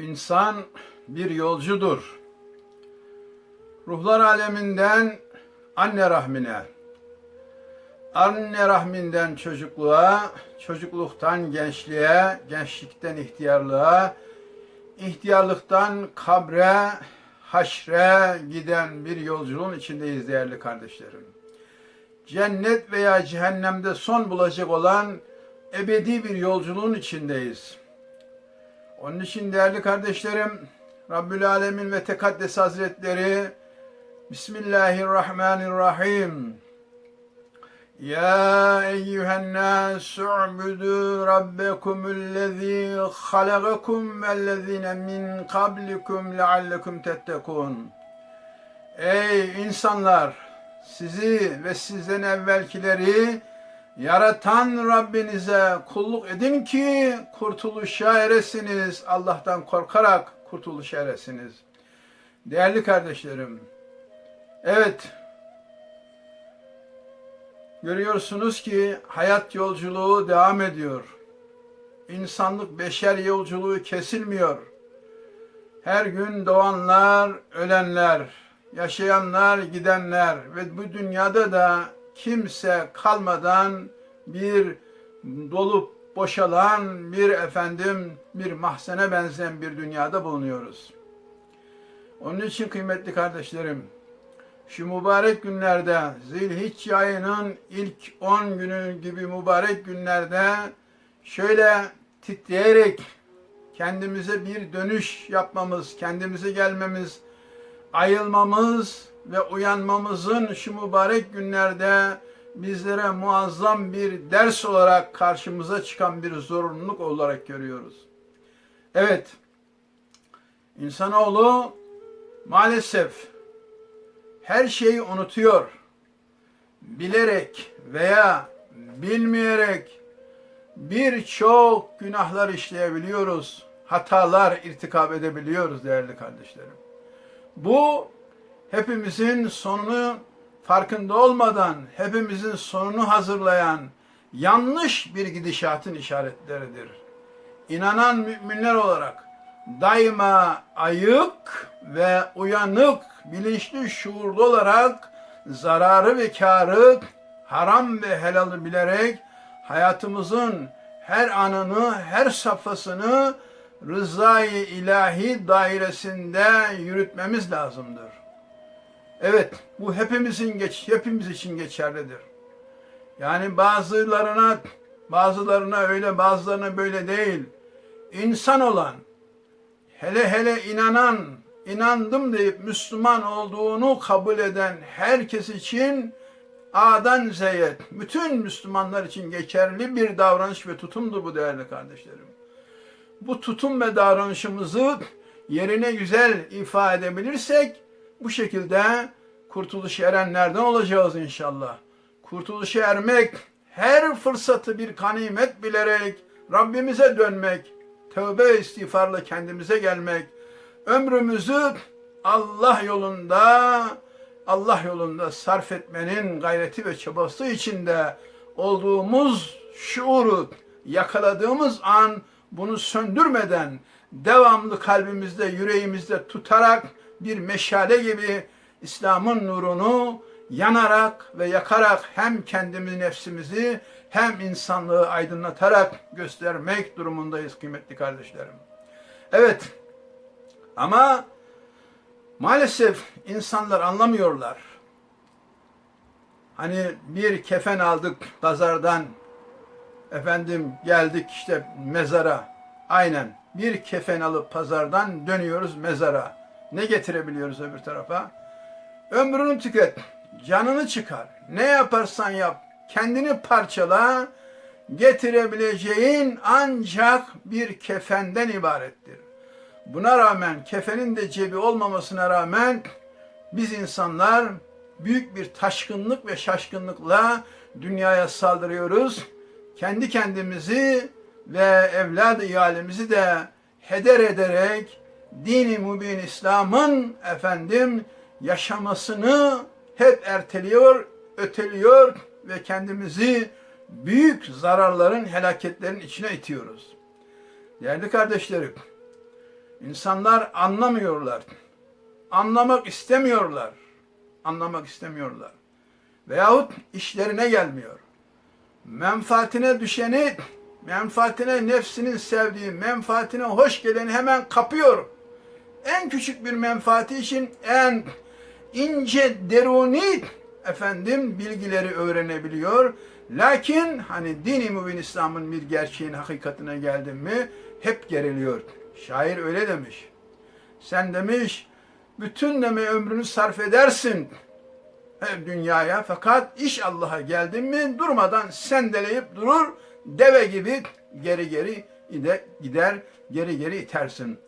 İnsan bir yolcudur. Ruhlar aleminden anne rahmine, anne rahminden çocukluğa, çocukluktan gençliğe, gençlikten ihtiyarlığa, ihtiyarlıktan kabre, haşre giden bir yolculuğun içindeyiz değerli kardeşlerim. Cennet veya cehennemde son bulacak olan ebedi bir yolculuğun içindeyiz. Onun için değerli kardeşlerim, Rabbül Alemin ve Tekaddes Hazretleri Bismillahirrahmanirrahim. Ya eyyühen nâsü u'budu rabbekumullezî halagakum vellezîne min kablikum leallekum tettekûn. Ey insanlar! Sizi ve sizden evvelkileri yaratan Rabbinize kulluk edin ki kurtuluşa eresiniz. Allah'tan korkarak kurtuluşa eresiniz. Değerli kardeşlerim, evet görüyorsunuz ki hayat yolculuğu devam ediyor. İnsanlık beşer yolculuğu kesilmiyor. Her gün doğanlar, ölenler, yaşayanlar, gidenler ve bu dünyada da kimse kalmadan bir dolup boşalan bir efendim bir mahzene benzeyen bir dünyada bulunuyoruz. Onun için kıymetli kardeşlerim şu mübarek günlerde Zilhicce ayının ilk 10 günü gibi mübarek günlerde şöyle titreyerek kendimize bir dönüş yapmamız, kendimize gelmemiz, ayılmamız ve uyanmamızın şu mübarek günlerde bizlere muazzam bir ders olarak karşımıza çıkan bir zorunluluk olarak görüyoruz. Evet, insanoğlu maalesef her şeyi unutuyor. Bilerek veya bilmeyerek birçok günahlar işleyebiliyoruz. Hatalar irtikap edebiliyoruz değerli kardeşlerim. Bu hepimizin sonunu farkında olmadan hepimizin sonunu hazırlayan yanlış bir gidişatın işaretleridir. İnanan müminler olarak daima ayık ve uyanık, bilinçli, şuurlu olarak zararı ve karı, haram ve helalı bilerek hayatımızın her anını, her safhasını rızayı ilahi dairesinde yürütmemiz lazımdır. Evet, bu hepimizin geç, hepimiz için geçerlidir. Yani bazılarına bazılarına öyle, bazılarına böyle değil. İnsan olan, hele hele inanan, inandım deyip Müslüman olduğunu kabul eden herkes için A'dan Z'ye, bütün Müslümanlar için geçerli bir davranış ve tutumdur bu değerli kardeşlerim. Bu tutum ve davranışımızı yerine güzel ifade edebilirsek bu şekilde kurtuluşa erenlerden olacağız inşallah. Kurtuluşa ermek, her fırsatı bir kanimet bilerek Rabbimize dönmek, tövbe istiğfarla kendimize gelmek, ömrümüzü Allah yolunda Allah yolunda sarf etmenin gayreti ve çabası içinde olduğumuz şuuru yakaladığımız an bunu söndürmeden devamlı kalbimizde, yüreğimizde tutarak bir meşale gibi İslam'ın nurunu yanarak ve yakarak hem kendimizi, nefsimizi hem insanlığı aydınlatarak göstermek durumundayız kıymetli kardeşlerim. Evet ama maalesef insanlar anlamıyorlar. Hani bir kefen aldık pazardan efendim geldik işte mezara. Aynen bir kefen alıp pazardan dönüyoruz mezara. Ne getirebiliyoruz öbür tarafa? Ömrünü tüket, canını çıkar. Ne yaparsan yap, kendini parçala, getirebileceğin ancak bir kefenden ibarettir. Buna rağmen kefenin de cebi olmamasına rağmen biz insanlar büyük bir taşkınlık ve şaşkınlıkla dünyaya saldırıyoruz. Kendi kendimizi ve evladı iyalemizi de heder ederek dini mübin İslam'ın efendim yaşamasını hep erteliyor, öteliyor ve kendimizi büyük zararların, helaketlerin içine itiyoruz. Değerli kardeşlerim, İnsanlar anlamıyorlar. Anlamak istemiyorlar. Anlamak istemiyorlar. Veyahut işlerine gelmiyor. Menfaatine düşeni, menfaatine nefsinin sevdiği, menfaatine hoş geleni hemen kapıyor. En küçük bir menfaati için en ince deruni efendim bilgileri öğrenebiliyor. Lakin hani dini mübin İslam'ın bir gerçeğin hakikatine geldin mi hep geriliyor. Şair öyle demiş. Sen demiş bütün deme ömrünü sarf edersin dünyaya fakat iş Allah'a geldin mi durmadan sendeleyip durur deve gibi geri geri ide- gider geri geri itersin.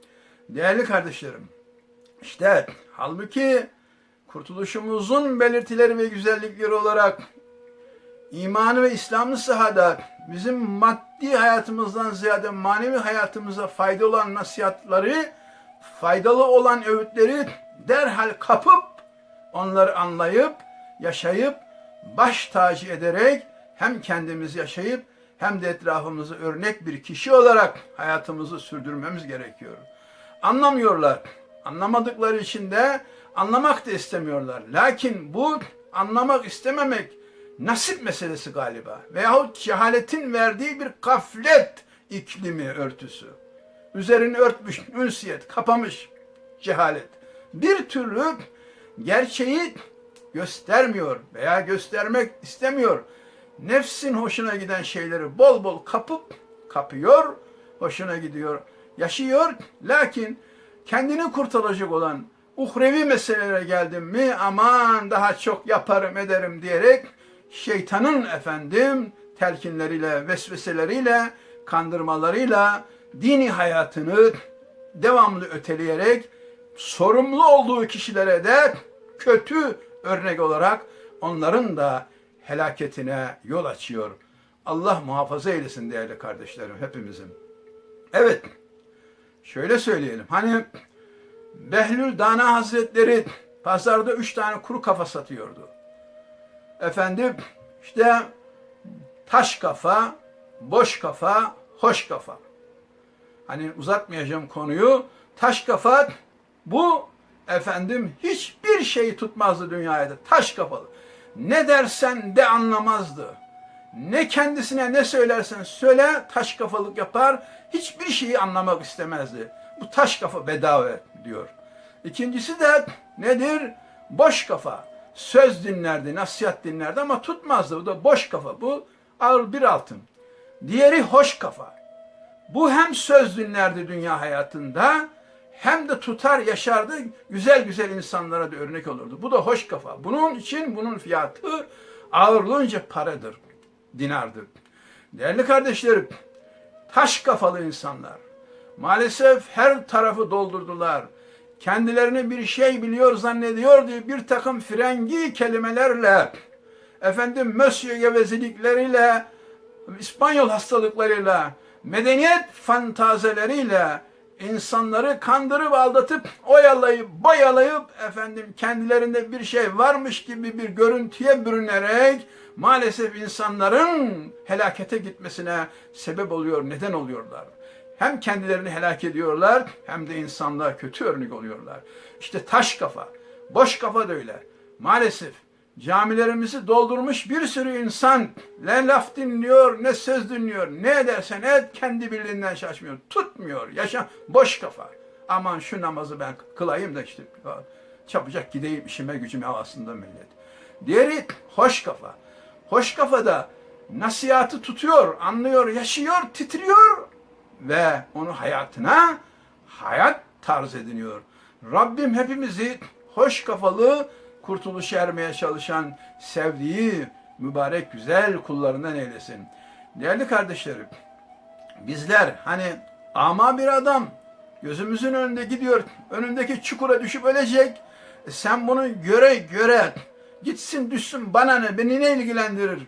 Değerli kardeşlerim işte halbuki kurtuluşumuzun belirtileri ve güzellikleri olarak imanı ve İslam'ı sahada bizim maddi hayatımızdan ziyade manevi hayatımıza faydalı olan nasihatları, faydalı olan öğütleri derhal kapıp onları anlayıp, yaşayıp, baş tacı ederek hem kendimizi yaşayıp hem de etrafımızı örnek bir kişi olarak hayatımızı sürdürmemiz gerekiyor. Anlamıyorlar. Anlamadıkları için de anlamak da istemiyorlar. Lakin bu anlamak istememek nasip meselesi galiba. Veyahut cehaletin verdiği bir gaflet iklimi örtüsü. Üzerini örtmüş, ünsiyet, kapamış cehalet. Bir türlü gerçeği göstermiyor veya göstermek istemiyor. Nefsin hoşuna giden şeyleri bol bol kapıp kapıyor, hoşuna gidiyor, yaşıyor. Lakin kendini kurtaracak olan uhrevi meselelere geldim mi aman daha çok yaparım ederim diyerek şeytanın efendim telkinleriyle, vesveseleriyle, kandırmalarıyla dini hayatını devamlı öteleyerek sorumlu olduğu kişilere de kötü örnek olarak onların da helaketine yol açıyor. Allah muhafaza eylesin değerli kardeşlerim hepimizin. Evet, şöyle söyleyelim. Hani Behlül Dana Hazretleri pazarda üç tane kuru kafa satıyordu. Efendim işte taş kafa, boş kafa, hoş kafa. Hani uzatmayacağım konuyu. Taş kafa bu efendim hiçbir şeyi tutmazdı dünyada. Taş kafalı. Ne dersen de anlamazdı. Ne kendisine ne söylersen söyle taş kafalık yapar. Hiçbir şeyi anlamak istemezdi. Bu taş kafa bedava diyor. İkincisi de nedir? Boş kafa. Söz dinlerdi, nasihat dinlerdi ama tutmazdı. Bu da boş kafa. Bu ağır bir altın. Diğeri hoş kafa. Bu hem söz dinlerdi dünya hayatında hem de tutar yaşardı. Güzel güzel insanlara da örnek olurdu. Bu da hoş kafa. Bunun için bunun fiyatı ağırlığınca paradır. Dinardır. Değerli kardeşlerim, taş kafalı insanlar maalesef her tarafı doldurdular. Kendilerini bir şey biliyor zannediyor diye bir takım frengi kelimelerle efendim mösyö gevezelikleriyle İspanyol hastalıklarıyla medeniyet fantazeleriyle insanları kandırıp aldatıp oyalayıp boyalayıp efendim kendilerinde bir şey varmış gibi bir görüntüye bürünerek maalesef insanların helakete gitmesine sebep oluyor, neden oluyorlar. Hem kendilerini helak ediyorlar hem de insanlığa kötü örnek oluyorlar. İşte taş kafa, boş kafa da öyle. Maalesef camilerimizi doldurmuş bir sürü insan ne laf dinliyor ne söz dinliyor. Ne edersen et kendi birliğinden şaşmıyor. Tutmuyor. Yaşa boş kafa. Aman şu namazı ben kılayım da işte çabucak gideyim işime gücüme havasında millet. Diğeri hoş kafa. Hoş kafada nasihatı tutuyor, anlıyor, yaşıyor, titriyor ve onu hayatına hayat tarz ediniyor. Rabbim hepimizi hoş kafalı, kurtuluş ermeye çalışan, sevdiği mübarek güzel kullarından eylesin. Değerli kardeşlerim, bizler hani ama bir adam gözümüzün önünde gidiyor, önündeki çukura düşüp ölecek. E sen bunu göre göre gitsin düşsün bana ne, beni ne ilgilendirir?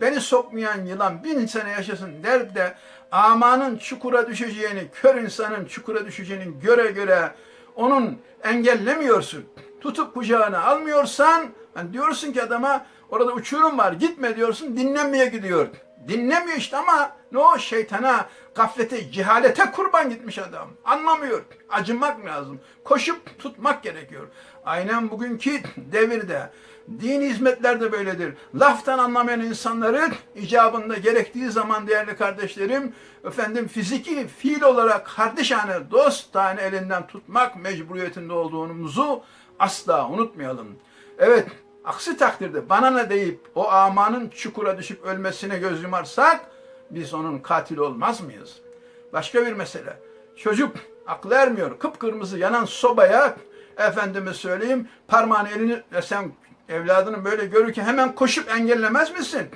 Beni sokmayan yılan bin sene yaşasın der de amanın çukura düşeceğini, kör insanın çukura düşeceğini göre göre onun engellemiyorsun. Tutup kucağına almıyorsan, hani diyorsun ki adama orada uçurum var gitme diyorsun dinlenmeye gidiyor. Dinlemiyor işte ama ne o şeytana, gaflete, cehalete kurban gitmiş adam. Anlamıyor. Acımak lazım. Koşup tutmak gerekiyor. Aynen bugünkü devirde din hizmetler de böyledir. Laftan anlamayan insanları icabında gerektiği zaman değerli kardeşlerim efendim fiziki fiil olarak kardeşane, dostane elinden tutmak mecburiyetinde olduğumuzu asla unutmayalım. Evet, aksi takdirde bana ne deyip o amanın çukura düşüp ölmesine göz yumarsak biz onun katili olmaz mıyız? Başka bir mesele. Çocuk aklı ermiyor. Kıpkırmızı yanan sobaya efendime söyleyeyim parmağını elini ve sen evladını böyle görürken hemen koşup engellemez misin?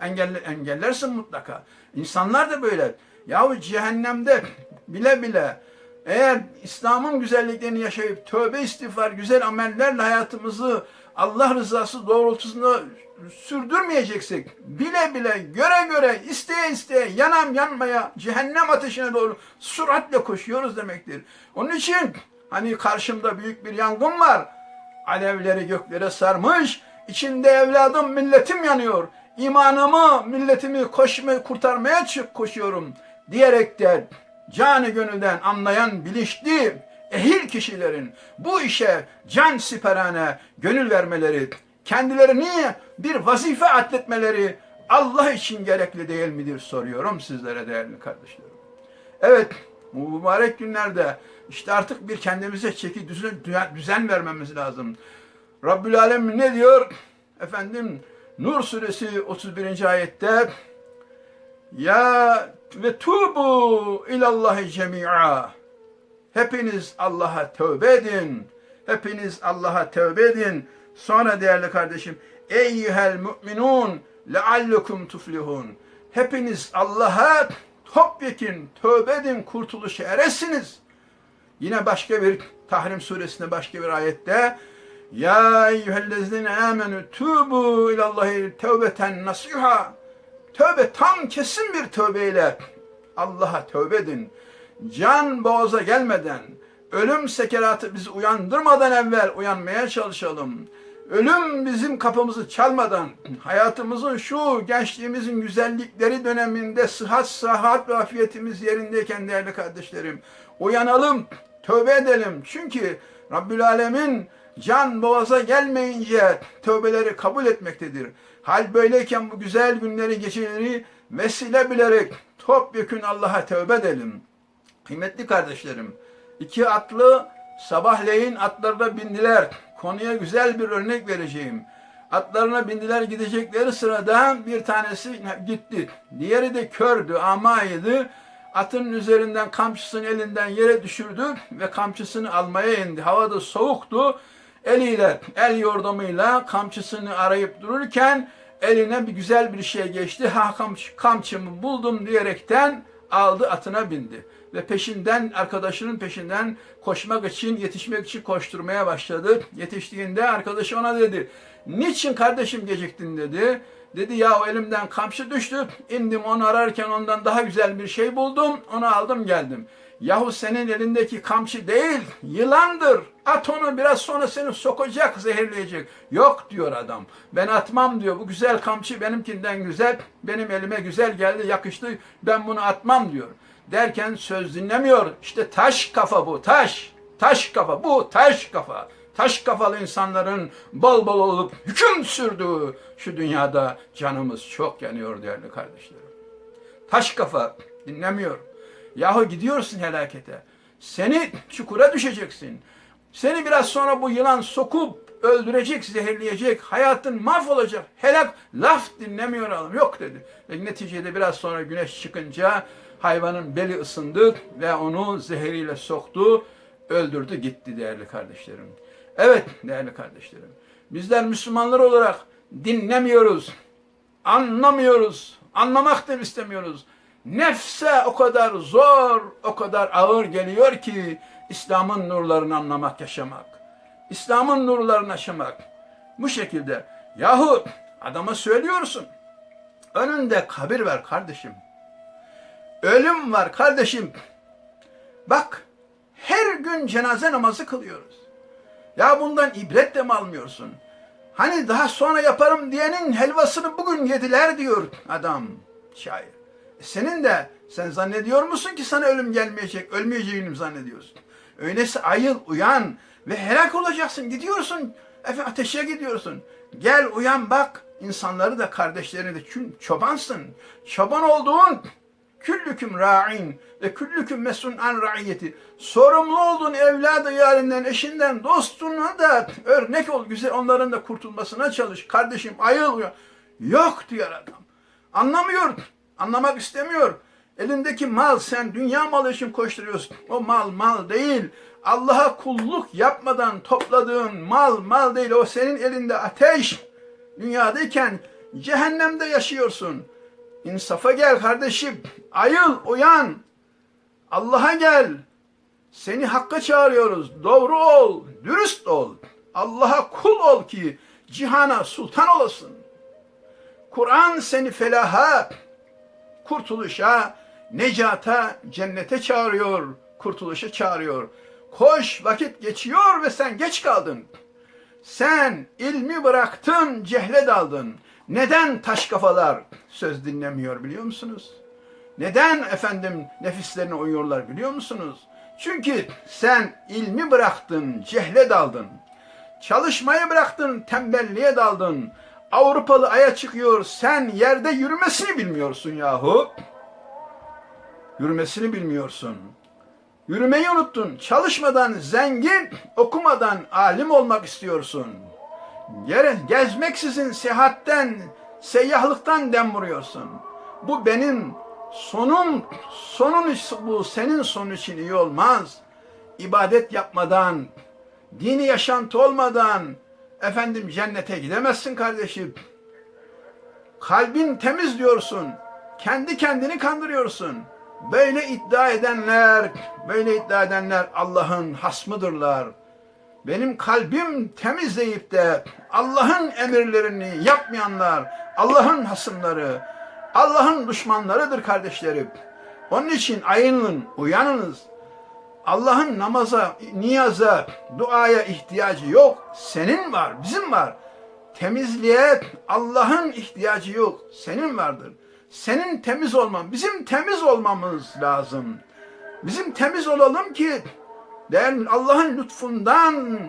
Engelle, engellersin mutlaka. İnsanlar da böyle. Yahu cehennemde bile bile eğer İslam'ın güzelliklerini yaşayıp tövbe istiğfar, güzel amellerle hayatımızı Allah rızası doğrultusunda sürdürmeyeceksek, bile bile, göre göre, isteye isteye, yanam yanmaya, cehennem ateşine doğru süratle koşuyoruz demektir. Onun için hani karşımda büyük bir yangın var. Alevleri göklere sarmış, içinde evladım, milletim yanıyor. İmanımı, milletimi koşmaya, kurtarmaya çık koşuyorum diyerek de canı gönülden anlayan bilinçli ehil kişilerin bu işe can siperane gönül vermeleri, kendilerini bir vazife atletmeleri Allah için gerekli değil midir soruyorum sizlere değerli kardeşlerim. Evet, bu mübarek günlerde işte artık bir kendimize çeki düzen, düzen vermemiz lazım. Rabbül Alem ne diyor? Efendim Nur suresi 31. ayette ya ve tubu ilallahi cemi'a. Hepiniz Allah'a tövbe edin. Hepiniz Allah'a tövbe edin. Sonra değerli kardeşim, eyyuhel müminun leallukum tuflihun. Hepiniz Allah'a topyekin tövbe edin, kurtuluşa eresiniz. Yine başka bir Tahrim suresinde başka bir ayette ya eyyühellezine amenü tubu ilallahi tevbeten nasiha. Tövbe tam kesin bir tövbeyle Allah'a tövbe edin. Can boğaza gelmeden, ölüm sekeratı bizi uyandırmadan evvel uyanmaya çalışalım. Ölüm bizim kapımızı çalmadan, hayatımızın şu gençliğimizin güzellikleri döneminde sıhhat, sıhhat ve afiyetimiz yerindeyken değerli kardeşlerim, uyanalım, tövbe edelim. Çünkü Rabbül Alemin can boğaza gelmeyince tövbeleri kabul etmektedir. Hal böyleyken bu güzel günleri, geceleri vesile bilerek topyekün Allah'a tövbe edelim. Kıymetli kardeşlerim, iki atlı sabahleyin atlarına bindiler. Konuya güzel bir örnek vereceğim. Atlarına bindiler gidecekleri sırada bir tanesi gitti. Diğeri de kördü, amaydı. Atın üzerinden kamçısını elinden yere düşürdü ve kamçısını almaya indi. Havada soğuktu. Eliyle, el yordamıyla kamçısını arayıp dururken eline bir güzel bir şey geçti. Ha kamç, kamçımı buldum diyerekten aldı atına bindi. Ve peşinden arkadaşının peşinden koşmak için yetişmek için koşturmaya başladı. Yetiştiğinde arkadaşı ona dedi. Niçin kardeşim geciktin dedi. Dedi ya elimden kamçı düştü. İndim onu ararken ondan daha güzel bir şey buldum. Onu aldım geldim. Yahu senin elindeki kamçı değil, yılandır. At onu biraz sonra seni sokacak, zehirleyecek. Yok diyor adam. Ben atmam diyor. Bu güzel kamçı benimkinden güzel. Benim elime güzel geldi, yakıştı. Ben bunu atmam diyor. Derken söz dinlemiyor. İşte taş kafa bu, taş. Taş kafa bu, taş kafa. Taş kafalı insanların bol bol olup hüküm sürdüğü şu dünyada canımız çok yanıyor değerli kardeşlerim. Taş kafa dinlemiyor. Yahu gidiyorsun helakete. Seni çukura düşeceksin. Seni biraz sonra bu yılan sokup öldürecek, zehirleyecek, hayatın mahvolacak. Helak laf dinlemiyor adam. Yok dedi. Ve neticede biraz sonra güneş çıkınca hayvanın beli ısındı ve onu zehiriyle soktu, öldürdü gitti değerli kardeşlerim. Evet değerli kardeşlerim. Bizler Müslümanlar olarak dinlemiyoruz, anlamıyoruz, anlamak da istemiyoruz. Nefse o kadar zor, o kadar ağır geliyor ki İslam'ın nurlarını anlamak, yaşamak. İslam'ın nurlarını yaşamak. Bu şekilde. Yahu adama söylüyorsun. Önünde kabir var kardeşim. Ölüm var kardeşim. Bak her gün cenaze namazı kılıyoruz. Ya bundan ibret de mi almıyorsun? Hani daha sonra yaparım diyenin helvasını bugün yediler diyor adam. şair. E senin de sen zannediyor musun ki sana ölüm gelmeyecek, ölmeyeceğini zannediyorsun? Öyleyse ayıl, uyan ve helak olacaksın. Gidiyorsun, efendim ateşe gidiyorsun. Gel uyan bak, insanları da kardeşlerini de çünkü çobansın. Çoban olduğun küllüküm ra'in ve küllüküm mesun an ra'iyeti. Sorumlu olduğun evladı yarinden, eşinden, dostuna da örnek ol. Güzel onların da kurtulmasına çalış. Kardeşim ayıl uyan. Yok diyor adam. Anlamıyor. Anlamak istemiyor. Elindeki mal sen dünya malı için koşturuyorsun. O mal mal değil. Allah'a kulluk yapmadan topladığın mal mal değil. O senin elinde ateş. Dünyadayken cehennemde yaşıyorsun. İnsafa gel kardeşim. Ayıl, uyan. Allah'a gel. Seni hakka çağırıyoruz. Doğru ol, dürüst ol. Allah'a kul ol ki cihana sultan olasın. Kur'an seni felaha, kurtuluşa, necata, cennete çağırıyor, kurtuluşa çağırıyor. Koş vakit geçiyor ve sen geç kaldın. Sen ilmi bıraktın, cehle daldın. Neden taş kafalar söz dinlemiyor biliyor musunuz? Neden efendim nefislerine uyuyorlar biliyor musunuz? Çünkü sen ilmi bıraktın, cehle daldın. Çalışmayı bıraktın, tembelliğe daldın. Avrupalı aya çıkıyor, sen yerde yürümesini bilmiyorsun yahu. Yürümesini bilmiyorsun. Yürümeyi unuttun. Çalışmadan zengin, okumadan alim olmak istiyorsun. Gezmeksizin seyahatten, seyyahlıktan dem vuruyorsun. Bu benim sonum, sonun bu senin sonun için iyi olmaz. İbadet yapmadan, dini yaşantı olmadan efendim cennete gidemezsin kardeşim. Kalbin temiz diyorsun. Kendi kendini kandırıyorsun. Böyle iddia edenler, böyle iddia edenler Allah'ın hasmıdırlar. Benim kalbim temiz deyip de Allah'ın emirlerini yapmayanlar, Allah'ın hasımları, Allah'ın düşmanlarıdır kardeşlerim. Onun için ayının, uyanınız. Allah'ın namaza, niyaza, duaya ihtiyacı yok. Senin var, bizim var. Temizliğe Allah'ın ihtiyacı yok. Senin vardır. Senin temiz olman, bizim temiz olmamız lazım. Bizim temiz olalım ki Allah'ın lütfundan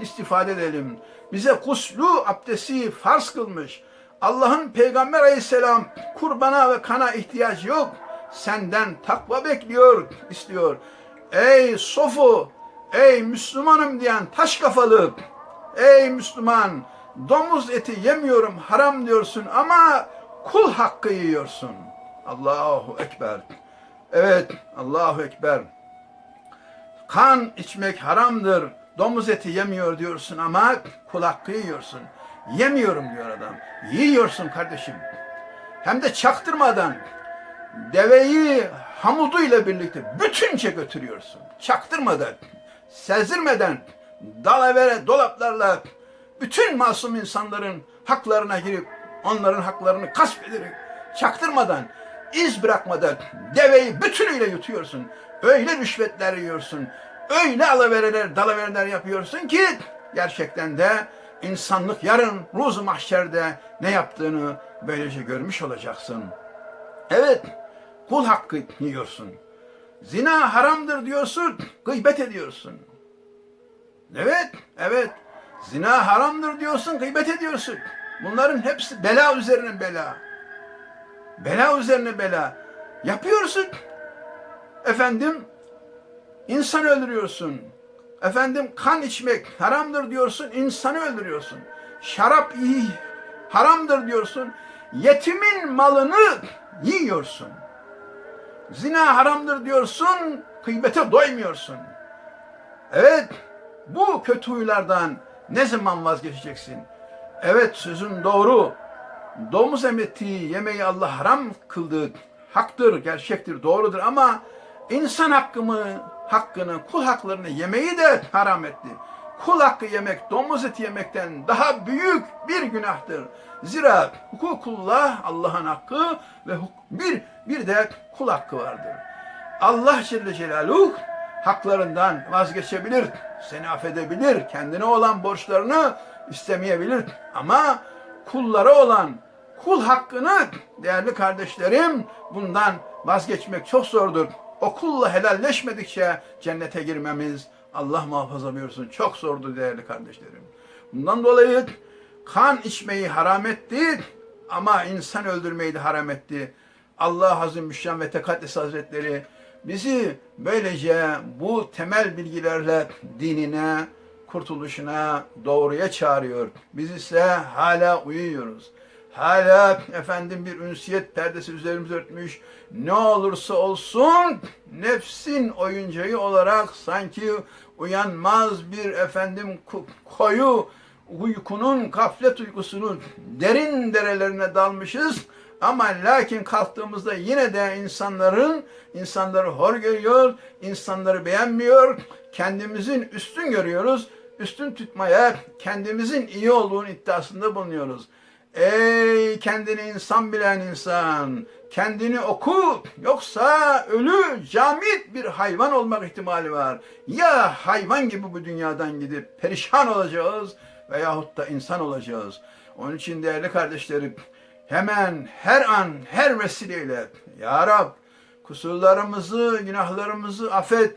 istifade edelim. Bize kuslu abdesti farz kılmış. Allah'ın Peygamber aleyhisselam kurbana ve kana ihtiyacı yok. Senden takva bekliyor, istiyor. Ey sofu, ey Müslümanım diyen taş kafalı, ey Müslüman, domuz eti yemiyorum haram diyorsun ama kul hakkı yiyorsun. Allahu Ekber. Evet, Allahu Ekber. Kan içmek haramdır. Domuz eti yemiyor diyorsun ama kul hakkı yiyorsun. Yemiyorum diyor adam. Yiyorsun kardeşim. Hem de çaktırmadan deveyi hamuduyla birlikte bütünce götürüyorsun. Çaktırmadan, sezdirmeden, dalavere, dolaplarla bütün masum insanların haklarına girip onların haklarını gasp ederek çaktırmadan, iz bırakmadan deveyi bütünüyle yutuyorsun. Öyle rüşvetler yiyorsun. Öyle alavereler, dalavereler yapıyorsun ki gerçekten de insanlık yarın ruz mahşerde ne yaptığını böylece görmüş olacaksın. Evet, kul hakkı yiyorsun. Zina haramdır diyorsun, gıybet ediyorsun. Evet, evet. Zina haramdır diyorsun, gıybet ediyorsun. Bunların hepsi bela üzerine bela. Bela üzerine bela. Yapıyorsun. Efendim, insan öldürüyorsun. Efendim kan içmek haramdır diyorsun, insanı öldürüyorsun. Şarap iyi, haramdır diyorsun, yetimin malını yiyorsun. Zina haramdır diyorsun, kıymete doymuyorsun. Evet, bu kötü huylardan ne zaman vazgeçeceksin? Evet sözün doğru. Domuz eti yemeği Allah haram kıldı. Haktır, gerçektir, doğrudur ama insan hakkımı, hakkını, kul haklarını yemeyi de haram etti. Kul hakkı yemek, domuz eti yemekten daha büyük bir günahtır. Zira hukukullah, Allah'ın hakkı ve bir, bir de kul hakkı vardır. Allah Celle Celaluhu haklarından vazgeçebilir, seni affedebilir, kendine olan borçlarını istemeyebilir. Ama kullara olan kul hakkını değerli kardeşlerim bundan vazgeçmek çok zordur. O kulla helalleşmedikçe cennete girmemiz Allah muhafaza buyursun çok zordur değerli kardeşlerim. Bundan dolayı kan içmeyi haram etti ama insan öldürmeyi de haram etti. Allah Azimüşşan ve Tekaddes Hazretleri bizi böylece bu temel bilgilerle dinine, kurtuluşuna, doğruya çağırıyor. Biz ise hala uyuyoruz. Hala efendim bir ünsiyet perdesi üzerimizi örtmüş. Ne olursa olsun nefsin oyuncağı olarak sanki uyanmaz bir efendim koyu uykunun, gaflet uykusunun derin derelerine dalmışız. Ama lakin kalktığımızda yine de insanların, insanları hor görüyor, insanları beğenmiyor, kendimizin üstün görüyoruz. Üstün tutmaya, kendimizin iyi olduğunu iddiasında bulunuyoruz. Ey kendini insan bilen insan, kendini oku yoksa ölü, camit bir hayvan olmak ihtimali var. Ya hayvan gibi bu dünyadan gidip perişan olacağız veyahut da insan olacağız. Onun için değerli kardeşlerim, hemen her an, her vesileyle Ya Rab kusurlarımızı, günahlarımızı affet.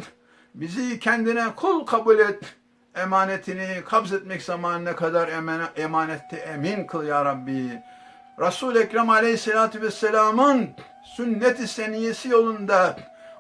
Bizi kendine kul kabul et. Emanetini kabz etmek zamanına kadar emane- emanette emin kıl ya Rabbi. Resul-i Ekrem Aleyhisselatü Vesselam'ın sünnet-i seniyesi yolunda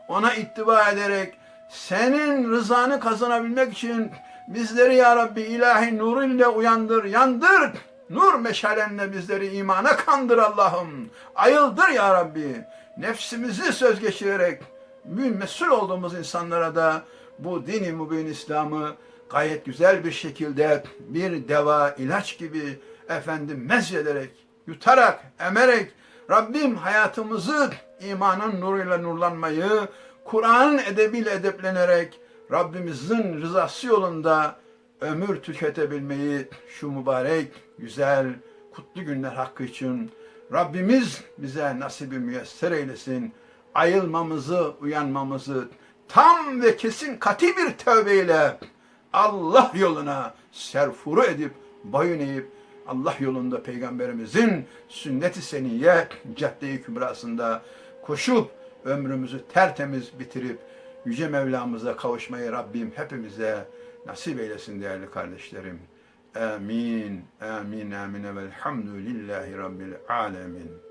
ona ittiba ederek senin rızanı kazanabilmek için bizleri ya Rabbi ilahi nurunla uyandır, yandır. Nur meşalenle bizleri imana kandır Allah'ım. Ayıldır ya Rabbi. Nefsimizi söz geçirerek mesul olduğumuz insanlara da bu dini mübin İslam'ı gayet güzel bir şekilde bir deva, ilaç gibi efendim mezcederek, yutarak, emerek Rabbim hayatımızı imanın nuruyla nurlanmayı, Kur'an'ın edebiyle edeplenerek Rabbimizin rızası yolunda ömür tüketebilmeyi şu mübarek, güzel, kutlu günler hakkı için Rabbimiz bize nasibi müyesser eylesin. Ayılmamızı, uyanmamızı tam ve kesin kati bir tövbeyle Allah yoluna serfuru edip, boyun eğip Allah yolunda Peygamberimizin sünnet-i seniyye cadde-i kübrasında koşup ömrümüzü tertemiz bitirip Yüce Mevlamıza kavuşmayı Rabbim hepimize nasip eylesin değerli kardeşlerim. Amin, amin, amin. Velhamdülillahi Rabbil alemin.